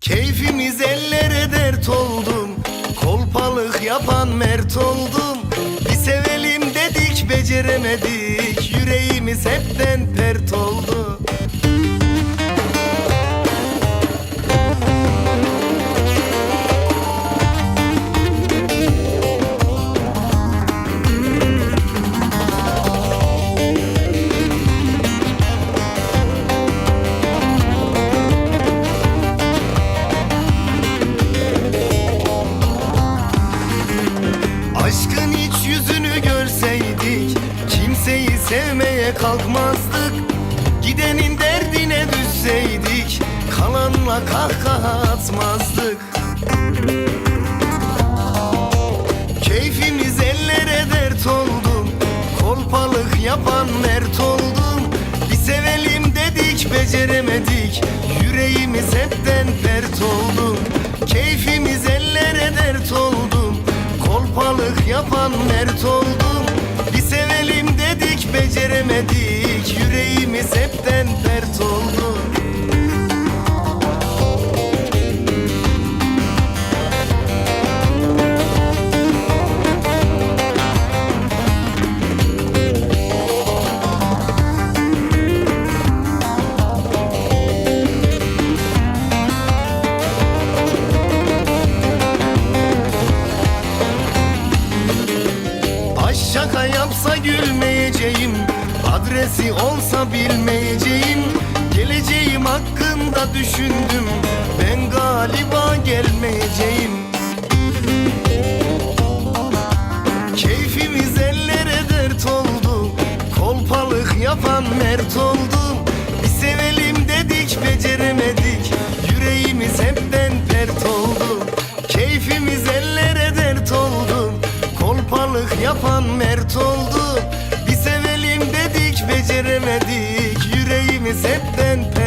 Keyfimiz ellere dert oldum. Kolpalık yapan mert oldum. Bir sevelim dedik beceremedik. Yüreğimiz hepten pert oldu yüzünü görseydik Kimseyi sevmeye kalkmazdık. Gidenin derdine düşseydik Kalanla kahkaha atmazdık. Keyfimiz ellere dert oldu Kolpalık yapan mert oldum. Bir sevelim dedik beceremedik Yüreğimiz hepten Kolpalık yapan mert oldum. Bir sevelim dedik beceremedik. Yüreğimiz hepten pert oldu yapsa gülmeyeceğim Adresi olsa bilmeyeceğim Geleceğim hakkında düşündüm Ben galiba gelmeyeceğim. Keyfimiz ellere dert oldu Kolpalık yapan mert oldu. Bir sevelim dedik beceremedik Yüreğimiz hepten pert oldu Kolpalık yapan mert oldu. Bir sevelim dedik beceremedik. Yüreğimiz hepten pert